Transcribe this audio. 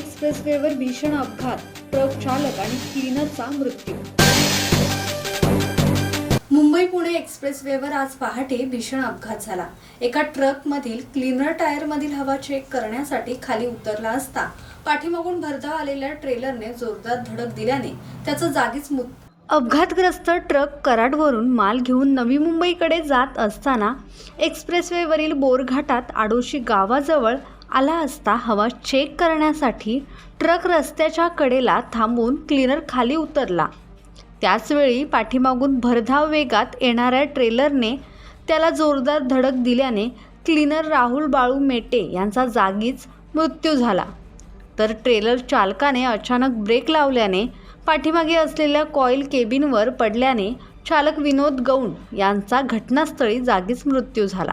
एक्सप्रेसवेवर भीषण अपघात ट्रक चालक आणि क्लीनरचा मृत्यू. मुंबई पुणे एक्सप्रेसवेवर आज पहाटे भीषण अपघात झाला. एका ट्रकमधील क्लीनर टायरमधील हवा चेक करण्यासाठी खाली उतरला असता पाठीमागून भरधाव आलेल्या ट्रेलरने जोरदार धडक दिल्याने त्याचा जागीच मृत्यू अपघातग्रस्त ट्रक कराडवरून माल घेऊन नवी मुंबईकडे जात असताना एक्सप्रेसवेवरील बोरघाटात आडोशी गावाजवळ आला असता हवा चेक करण्यासाठी ट्रक रस्त्याच्या कडेला थांबून क्लीनर खाली उतरला. त्याचवेळी पाठीमागून भरधाव वेगात येणाऱ्या ट्रेलरने त्याला जोरदार धडक दिल्याने क्लीनर राहुल बाळू मेटे यांचा जागीच मृत्यू झाला. तर ट्रेलर चालकाने अचानक ब्रेक लावल्याने पाठीमागे असलेल्या कॉईल केबिनवर पडल्याने चालक विनोद गौंड यांचा घटनास्थळी जागीच मृत्यू झाला.